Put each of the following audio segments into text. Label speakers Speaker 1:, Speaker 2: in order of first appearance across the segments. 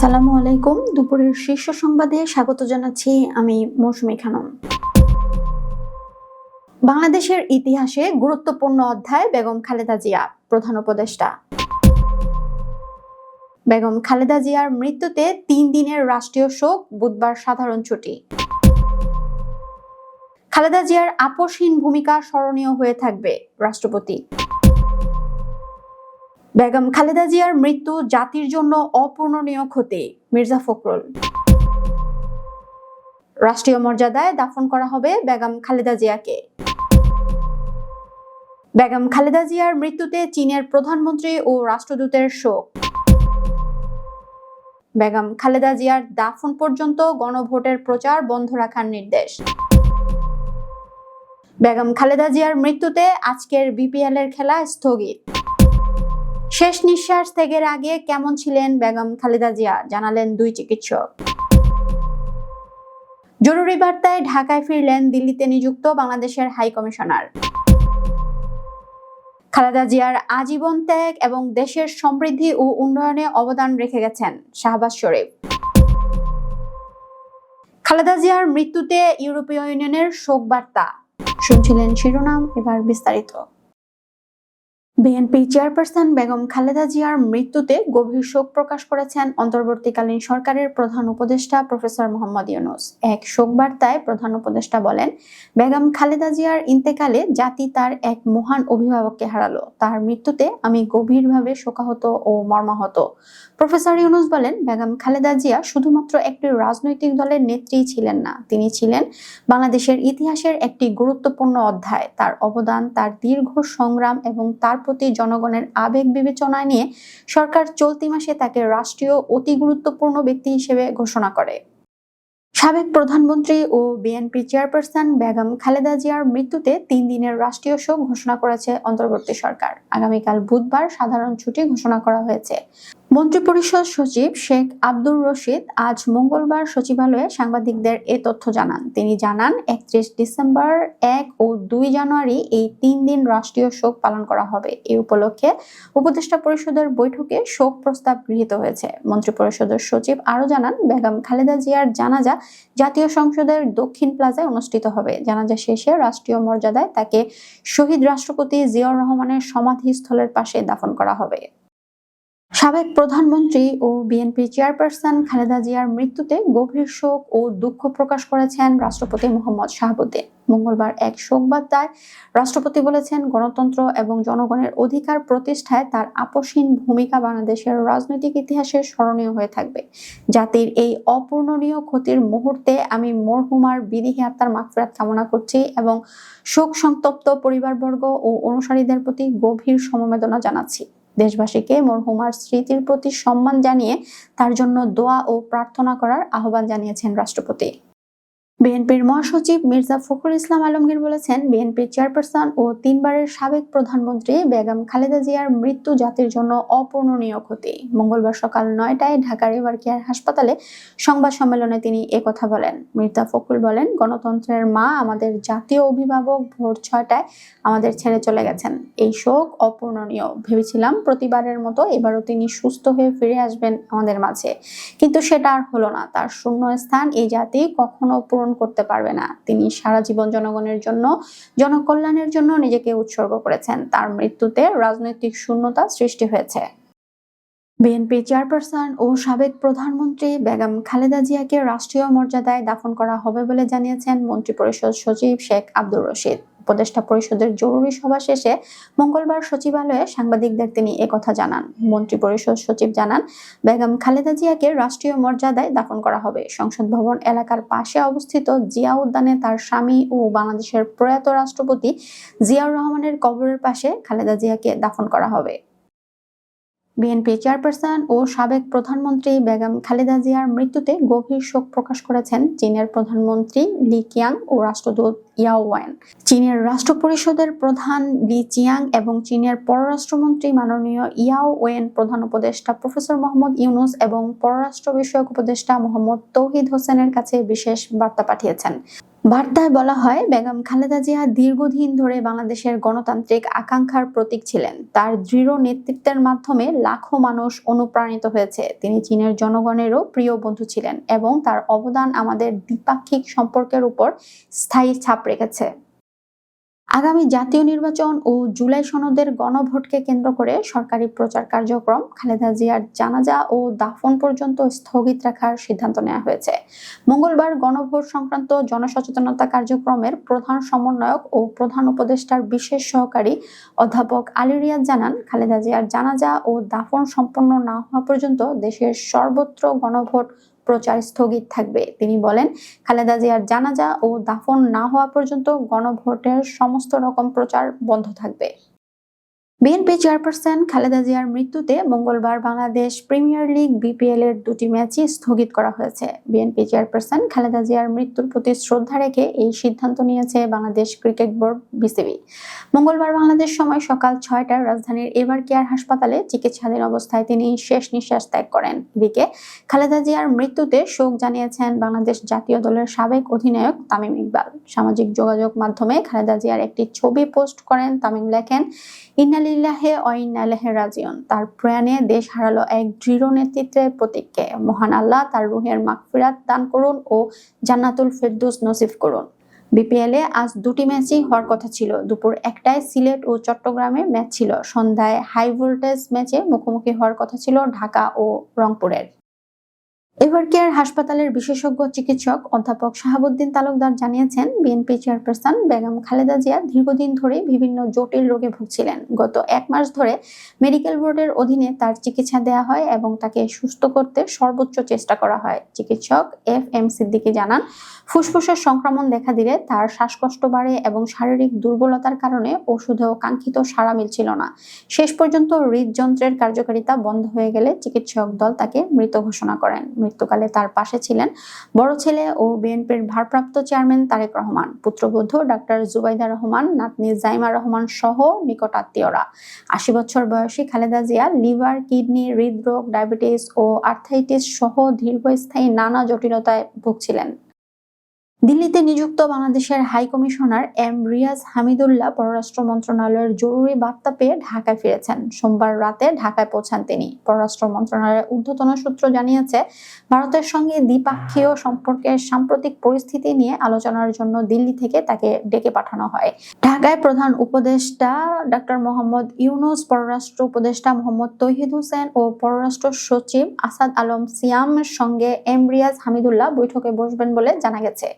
Speaker 1: আসসালামু আলাইকুম দুপুরের শীর্ষ সংবাদে স্বাগত জানাচ্ছি আমি মৌসুমী খানম বাংলাদেশের ইতিহাসে গুরুত্বপূর্ণ অধ্যায় বেগম খালেদা জিয়া প্রধান উপদেষ্টা বেগম খালেদা জিয়ার মৃত্যুতে তিন দিনের রাষ্ট্রীয় শোক বুধবার সাধারণ ছুটি খালেদা জিয়ার আপোষহীন ভূমিকা স্মরণীয় হয়ে থাকবে রাষ্ট্রপতি বেগম খালেদা জিয়ার মৃত্যু জাতির জন্য অপূর্ণনীয় ক্ষতি মির্জা ফখরুল রাষ্ট্রীয় মর্যাদায় দাফন করা হবে বেগম খালেদা জিয়াকে বেগম খালেদা জিয়ার মৃত্যুতে চীনের প্রধানমন্ত্রী ও রাষ্ট্রদূতের শোক বেগম খালেদা জিয়ার দাফন পর্যন্ত গণভোটের প্রচার বন্ধ রাখার নির্দেশ বেগম খালেদা জিয়ার মৃত্যুতে আজকের বিপিএল এর খেলা স্থগিত শেষ নিঃশ্বাস ত্যাগের আগে কেমন ছিলেন বেগম খালেদা জিয়া জানালেন দুই চিকিৎসক জরুরি বার্তায় ঢাকায় ফিরলেন দিল্লিতে নিযুক্ত বাংলাদেশের হাই কমিশনার খালেদা জিয়ার আজীবন ত্যাগ এবং দেশের সমৃদ্ধি ও উন্নয়নে অবদান রেখে গেছেন শাহবাজ শরীফ খালেদা জিয়ার মৃত্যুতে ইউরোপীয় ইউনিয়নের শোক বার্তা শুনছিলেন শিরোনাম এবার বিস্তারিত বিএনপি চেয়ারপারসন বেগম খালেদা জিয়ার মৃত্যুতে গভীর শোক প্রকাশ করেছেন অন্তর্বর্তীকালীন সরকারের প্রধান উপদেষ্টা প্রফেসর মোহাম্মদ ইউনুস এক শোক বার্তায় প্রধান উপদেষ্টা বলেন বেগম খালেদা জিয়ার ইন্তেকালে জাতি তার এক মহান অভিভাবককে হারালো তার মৃত্যুতে আমি গভীরভাবে শোকাহত ও মর্মাহত প্রফেসর ইউনুস বলেন বেগম খালেদা জিয়া শুধুমাত্র একটি রাজনৈতিক দলের নেত্রী ছিলেন না তিনি ছিলেন বাংলাদেশের ইতিহাসের একটি গুরুত্বপূর্ণ অধ্যায় তার অবদান তার দীর্ঘ সংগ্রাম এবং তার প্রতি জনগণের আবেগ বিবেচনায় নিয়ে সরকার চলতি মাসে তাকে রাষ্ট্রীয় অতি গুরুত্বপূর্ণ ব্যক্তি হিসেবে ঘোষণা করে সাবেক প্রধানমন্ত্রী ও বিএনপি চেয়ারপারসন বেগম খালেদা জিয়ার মৃত্যুতে তিন দিনের রাষ্ট্রীয় শোক ঘোষণা করেছে অন্তর্বর্তী সরকার আগামীকাল বুধবার সাধারণ ছুটি ঘোষণা করা হয়েছে মন্ত্রিপরিষদ সচিব শেখ আব্দুর রশিদ আজ মঙ্গলবার সচিবালয়ে সাংবাদিকদের এ তথ্য জানান তিনি জানান একত্রিশ ডিসেম্বর এক ও দুই জানুয়ারি এই তিন দিন রাষ্ট্রীয় শোক পালন করা হবে এই উপলক্ষে উপদেষ্টা পরিষদের বৈঠকে শোক প্রস্তাব গৃহীত হয়েছে মন্ত্রিপরিষদের সচিব আরও জানান বেগম খালেদা জিয়ার জানাজা জাতীয় সংসদের দক্ষিণ প্লাজায় অনুষ্ঠিত হবে জানাজা শেষে রাষ্ট্রীয় মর্যাদায় তাকে শহীদ রাষ্ট্রপতি জিয়াউর রহমানের সমাধিস্থলের পাশে দাফন করা হবে সাবেক প্রধানমন্ত্রী ও বিএনপি চেয়ারপারসন খালেদা জিয়ার মৃত্যুতে গভীর শোক ও দুঃখ প্রকাশ করেছেন রাষ্ট্রপতি মোহাম্মদ শাহাবুদ্দিন মঙ্গলবার এক শোক বার্তায় রাষ্ট্রপতি বলেছেন গণতন্ত্র এবং জনগণের অধিকার প্রতিষ্ঠায় তার আপসীন ভূমিকা বাংলাদেশের রাজনৈতিক ইতিহাসে স্মরণীয় হয়ে থাকবে জাতির এই অপূর্ণনীয় ক্ষতির মুহূর্তে আমি মরহুমার বিদেহী আত্মার মাফরাত কামনা করছি এবং শোক সংতপ্ত পরিবারবর্গ ও অনুসারীদের প্রতি গভীর সমবেদনা জানাচ্ছি দেশবাসীকে মরহুমার স্মৃতির প্রতি সম্মান জানিয়ে তার জন্য দোয়া ও প্রার্থনা করার আহ্বান জানিয়েছেন রাষ্ট্রপতি বিএনপির মহাসচিব মির্জা ফখরুল ইসলাম আলমগীর বলেছেন বিএনপির চেয়ারপারসন ও তিনবারের সাবেক প্রধানমন্ত্রী বেগম খালেদা জিয়ার মৃত্যু জাতির জন্য অপূরণীয় ক্ষতি মঙ্গলবার সকাল নয়টায় ঢাকার রিভার কেয়ার হাসপাতালে সংবাদ সম্মেলনে তিনি একথা বলেন মির্জা ফখরুল বলেন গণতন্ত্রের মা আমাদের জাতীয় অভিভাবক ভোর ছয়টায় আমাদের ছেড়ে চলে গেছেন এই শোক অপূরণীয় ভেবেছিলাম প্রতিবারের মতো এবারও তিনি সুস্থ হয়ে ফিরে আসবেন আমাদের মাঝে কিন্তু সেটা আর হলো না তার শূন্য স্থান এই জাতি কখনো পূরণ ধারণ করতে পারবে না তিনি সারা জীবন জনগণের জন্য জনকল্যাণের জন্য নিজেকে উৎসর্গ করেছেন তার মৃত্যুতে রাজনৈতিক শূন্যতা সৃষ্টি হয়েছে বিএনপি চেয়ারপারসন ও সাবেক প্রধানমন্ত্রী বেগম খালেদা জিয়াকে রাষ্ট্রীয় মর্যাদায় দাফন করা হবে বলে জানিয়েছেন মন্ত্রিপরিষদ সচিব শেখ আব্দুর রশিদ উপদেষ্টা পরিষদের জরুরি সভা শেষে মঙ্গলবার সচিবালয়ে সাংবাদিকদের তিনি একথা জানান মন্ত্রী পরিষদ সচিব জানান বেগম খালেদা জিয়াকে রাষ্ট্রীয় মর্যাদায় দাফন করা হবে সংসদ ভবন এলাকার পাশে অবস্থিত জিয়া উদ্যানে তার স্বামী ও বাংলাদেশের প্রয়াত রাষ্ট্রপতি জিয়াউর রহমানের কবরের পাশে খালেদা জিয়াকে দাফন করা হবে বিএনপি চেয়ারপারসন ও সাবেক প্রধানমন্ত্রী বেগম খালেদা জিয়ার মৃত্যুতে গভীর শোক প্রকাশ করেছেন চীনের প্রধানমন্ত্রী লি কিয়াং ও রাষ্ট্রদূত ইয়াওয়েন চীনের রাষ্ট্র পরিষদের প্রধান লি চিয়াং এবং চীনের পররাষ্ট্রমন্ত্রী মাননীয় ইয়াওয়েন প্রধান উপদেষ্টা প্রফেসর মোহাম্মদ ইউনুস এবং পররাষ্ট্র বিষয়ক উপদেষ্টা মোহাম্মদ তৌহিদ হোসেনের কাছে বিশেষ বার্তা পাঠিয়েছেন বার্তায় বলা হয় বেগম খালেদা জিয়া দীর্ঘদিন ধরে বাংলাদেশের গণতান্ত্রিক আকাঙ্ক্ষার প্রতীক ছিলেন তার দৃঢ় নেতৃত্বের মাধ্যমে লাখো মানুষ অনুপ্রাণিত হয়েছে তিনি চীনের জনগণেরও প্রিয় বন্ধু ছিলেন এবং তার অবদান আমাদের দ্বিপাক্ষিক সম্পর্কের উপর স্থায়ী ছাপ রেখেছে আগামী জাতীয় নির্বাচন ও জুলাই সনদের গণভোটকে কেন্দ্র করে সরকারি প্রচার কার্যক্রম খালেদা জিয়ার জানাজা ও দাফন পর্যন্ত স্থগিত রাখার সিদ্ধান্ত নেওয়া হয়েছে মঙ্গলবার গণভোট সংক্রান্ত জনসচেতনতা কার্যক্রমের প্রধান সমন্বয়ক ও প্রধান উপদেষ্টার বিশেষ সহকারী অধ্যাপক আলী রিয়াজ জানান খালেদা জিয়ার জানাজা ও দাফন সম্পন্ন না হওয়া পর্যন্ত দেশের সর্বত্র গণভোট প্রচার স্থগিত থাকবে তিনি বলেন খালেদা জিয়ার জানাজা ও দাফন না হওয়া পর্যন্ত গণভোটের সমস্ত রকম প্রচার বন্ধ থাকবে বিএনপি চেয়ারপারসন খালেদা জিয়ার মৃত্যুতে মঙ্গলবার বাংলাদেশ প্রিমিয়ার লিগ বিপিএল এর দুটি ম্যাচই স্থগিত করা হয়েছে বিএনপি চেয়ারপারসন খালেদা জিয়ার মৃত্যুর প্রতি শ্রদ্ধা রেখে এই সিদ্ধান্ত নিয়েছে বাংলাদেশ ক্রিকেট বোর্ড বিসিবি মঙ্গলবার বাংলাদেশ সময় সকাল ছয়টায় রাজধানীর এবার কেয়ার হাসপাতালে চিকিৎসাধীন অবস্থায় তিনি শেষ নিঃশ্বাস ত্যাগ করেন এদিকে খালেদা জিয়ার মৃত্যুতে শোক জানিয়েছেন বাংলাদেশ জাতীয় দলের সাবেক অধিনায়ক তামিম ইকবাল সামাজিক যোগাযোগ মাধ্যমে খালেদা জিয়ার একটি ছবি পোস্ট করেন তামিম লেখেন ইন্নালি লিল্লাহে অইন্নালেহে রাজিয়ন তার প্রয়াণে দেশ হারালো এক দৃঢ় নেতৃত্বের প্রতীককে মহান আল্লাহ তার রুহের মাগফিরাত দান করুন ও জান্নাতুল ফেরদুস নসিব করুন বিপিএলে আজ দুটি ম্যাচই হওয়ার কথা ছিল দুপুর একটায় সিলেট ও চট্টগ্রামে ম্যাচ ছিল সন্ধ্যায় হাই ভোল্টেজ ম্যাচে মুখোমুখি হওয়ার কথা ছিল ঢাকা ও রংপুরের এভার কেয়ার হাসপাতালের বিশেষজ্ঞ চিকিৎসক অধ্যাপক শাহাবুদ্দিন তালুকদার জানিয়েছেন বিএনপি চেয়ারপারসন বেগম খালেদা জিয়া দীর্ঘদিন ধরে বিভিন্ন জটিল রোগে ভুগছিলেন গত এক মাস ধরে মেডিকেল বোর্ডের অধীনে তার চিকিৎসা দেয়া হয় এবং তাকে সুস্থ করতে সর্বোচ্চ চেষ্টা করা হয় চিকিৎসক এফ এম সিদ্দিকি জানান ফুসফুসের সংক্রমণ দেখা দিলে তার শ্বাসকষ্ট বাড়ে এবং শারীরিক দুর্বলতার কারণে ওষুধেও কাঙ্ক্ষিত সাড়া মিলছিল না শেষ পর্যন্ত হৃদযন্ত্রের কার্যকারিতা বন্ধ হয়ে গেলে চিকিৎসক দল তাকে মৃত ঘোষণা করেন মৃত্যুকালে তার পাশে ছিলেন বড় ছেলে ও বিএনপির ভারপ্রাপ্ত চেয়ারম্যান তারেক রহমান পুত্রবধূ ডাক্তার জুবাইদা রহমান নাতনি জাইমা রহমান সহ নিকট আত্মীয়রা আশি বছর বয়সী খালেদা জিয়া লিভার কিডনি হৃদরোগ ডায়াবেটিস ও আর্থাইটিস সহ দীর্ঘস্থায়ী নানা জটিলতায় ভুগছিলেন দিল্লিতে নিযুক্ত বাংলাদেশের high commissioner M Riaz Hamidullah পররাষ্ট্র মন্ত্রণালয়ের জরুরি বার্তা পেয়ে ঢাকায় ফিরেছেন সোমবার রাতে ঢাকায় পৌঁছান তিনি পররাষ্ট্র মন্ত্রণালয়ের ঊর্ধ্বতন সূত্র জানিয়েছে ভারতের সঙ্গে দ্বিপাক্ষীয় সম্পর্কের সাম্প্রতিক পরিস্থিতি নিয়ে আলোচনার জন্য দিল্লি থেকে তাকে ডেকে পাঠানো হয় ঢাকায় প্রধান উপদেষ্টা ডক্টর মোহাম্মদ ইউনুস পররাষ্ট্র উপদেষ্টা মোহাম্মদ তহিদ হোসেন ও পররাষ্ট্র সচিব আসাদ আলম সিয়ামের সঙ্গে এম রিয়াজ হামিদুল্লাহ বৈঠকে বসবেন বলে জানা গেছে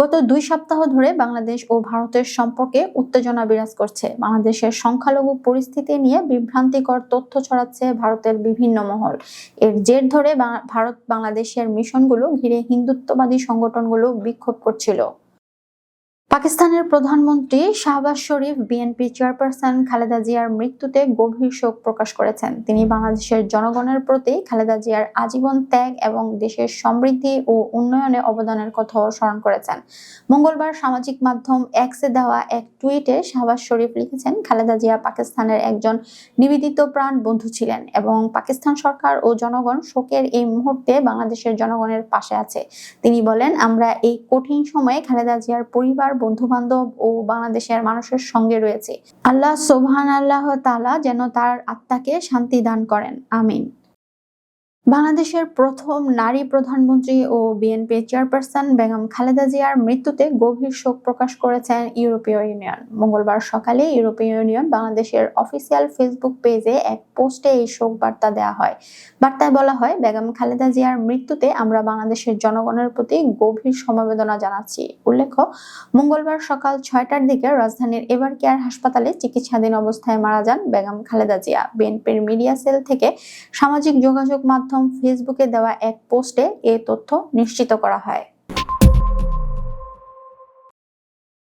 Speaker 1: গত দুই সপ্তাহ ধরে বাংলাদেশ ও ভারতের সম্পর্কে উত্তেজনা বিরাজ করছে বাংলাদেশের সংখ্যালঘু পরিস্থিতি নিয়ে বিভ্রান্তিকর তথ্য ছড়াচ্ছে ভারতের বিভিন্ন মহল এর জের ধরে ভারত বাংলাদেশের মিশনগুলো ঘিরে হিন্দুত্ববাদী সংগঠনগুলো বিক্ষোভ করছিল পাকিস্তানের প্রধানমন্ত্রী শাহবাজ শরীফ বিএনপি চেয়ারপারসন খালেদা জিয়ার মৃত্যুতে গভীর শোক প্রকাশ করেছেন তিনি বাংলাদেশের জনগণের প্রতি খালেদা জিয়ার আজীবন ত্যাগ এবং দেশের সমৃদ্ধি ও উন্নয়নে অবদানের কথাও স্মরণ করেছেন মঙ্গলবার সামাজিক মাধ্যম এক্সে দেওয়া এক টুইটে শাহবাজ শরীফ লিখেছেন খালেদা জিয়া পাকিস্তানের একজন নিবেদিত প্রাণ বন্ধু ছিলেন এবং পাকিস্তান সরকার ও জনগণ শোকের এই মুহূর্তে বাংলাদেশের জনগণের পাশে আছে তিনি বলেন আমরা এই কঠিন সময়ে খালেদা জিয়ার পরিবার বন্ধু বান্ধব ও বাংলাদেশের মানুষের সঙ্গে রয়েছে আল্লাহ সোহান আল্লাহ তালা যেন তার আত্মাকে শান্তি দান করেন আমিন বাংলাদেশের প্রথম নারী প্রধানমন্ত্রী ও বিএনপি চেয়ারপারসন বেগম খালেদা জিয়ার মৃত্যুতে গভীর শোক প্রকাশ করেছেন ইউরোপীয় ইউনিয়ন মঙ্গলবার সকালে ইউরোপীয় ইউনিয়ন বাংলাদেশের অফিসিয়াল ফেসবুক পেজে এক পোস্টে এই শোক বার্তা দেওয়া হয় বার্তায় বলা হয় বেগম খালেদা জিয়ার মৃত্যুতে আমরা বাংলাদেশের জনগণের প্রতি গভীর সমবেদনা জানাচ্ছি উল্লেখ্য মঙ্গলবার সকাল ছয়টার দিকে রাজধানীর এবার কেয়ার হাসপাতালে চিকিৎসাধীন অবস্থায় মারা যান বেগম খালেদা জিয়া বিএনপির মিডিয়া সেল থেকে সামাজিক যোগাযোগ মাধ্যম ফেসবুকে দেওয়া এক পোস্টে এ তথ্য নিশ্চিত করা হয়